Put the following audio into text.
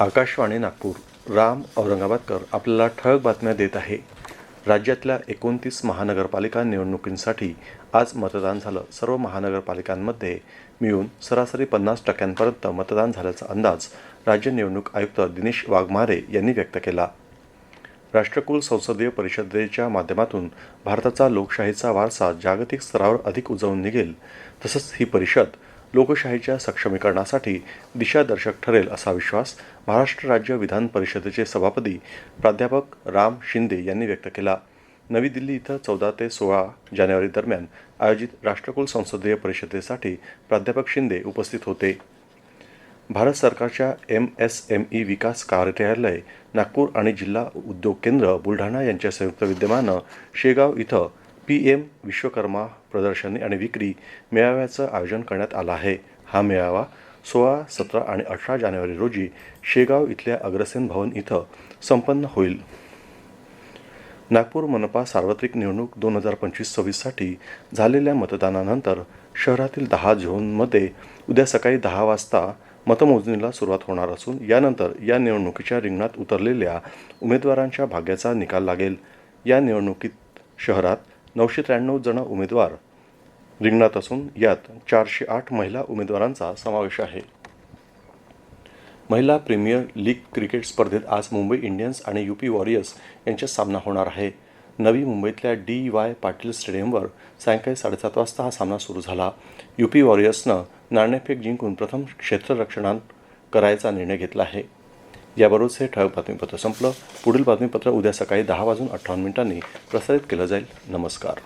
आकाशवाणी नागपूर राम औरंगाबादकर आपल्याला ठळक बातम्या देत आहे. राज्यातल्या एकोणतीस महानगरपालिका निवडणुकींसाठी आज मतदान झालं. सर्व महानगरपालिकांमध्ये मिळून सरासरी पन्नास टक्क्यांपर्यंत मतदान झाल्याचा अंदाज राज्य निवडणूक आयुक्त दिनेश वाघमारे यांनी व्यक्त केला. राष्ट्रकुल संसदीय परिषदेच्या माध्यमातून भारताचा लोकशाहीचा वारसा जागतिक स्तरावर अधिक उजवून निघेल तसंच ही परिषद लोकशाहीच्या सक्षमीकरणासाठी दिशादर्शक ठरेल असा विश्वास महाराष्ट्र राज्य विधान परिषदेचे सभापती प्राध्यापक राम शिंदे यांनी व्यक्त केला. नवी दिल्ली इथं चौदा ते सोळा जानेवारी दरम्यान आयोजित राष्ट्रकुल संसदीय परिषदेसाठी प्राध्यापक शिंदे उपस्थित होते. भारत सरकारच्या एम एस एम ई विकास कार्यालय नागपूर आणि जिल्हा उद्योग केंद्र बुलढाणा यांच्या संयुक्त विद्यमानं शेगाव इथं पी एम विश्वकर्मा प्रदर्शनी आणि विक्री मेळाव्याचं आयोजन करण्यात आलं आहे. हा मेळावा सोळा सतरा आणि अठरा जानेवारी रोजी शेगाव इथल्या अग्रसेन भवन इथं संपन्न होईल. नागपूर मनपा सार्वत्रिक निवडणूक दोन हजार पंचवीस सव्वीससाठी झालेल्या मतदानानंतर शहरातील दहा झोनमध्ये उद्या सकाळी दहा वाजता मतमोजणीला सुरुवात होणार असून यानंतर या निवडणुकीच्या रिंगणात उतरलेल्या उमेदवारांच्या भाग्याचा निकाल लागेल. या निवडणुकीत शहरात नऊशे त्र्याण्णव जण उमेदवार रिंगणात असून यात चारशे आठ महिला उमेदवारांचा समावेश आहे. महिला प्रीमियर लीग क्रिकेट स्पर्धेत आज मुंबई इंडियन्स आणि यूपी वॉरियर्स यांच्यात सामना होणार आहे. नवी मुंबईतल्या डी वाय पाटील स्टेडियमवर सायंकाळी साडेसात वाजता हा सामना सुरू झाला. यूपी वॉरियर्सनं नाणेफेक जिंकून प्रथम क्षेत्ररक्षणात करायचा निर्णय घेतला आहे. याबरोबरच हे ठळक बातमीपत्र संपलं. पुढील बातमीपत्र उद्या सकाळी दहा वाजून अठ्ठावन्न मिनिटांनी प्रसारित केलं जाईल. नमस्कार.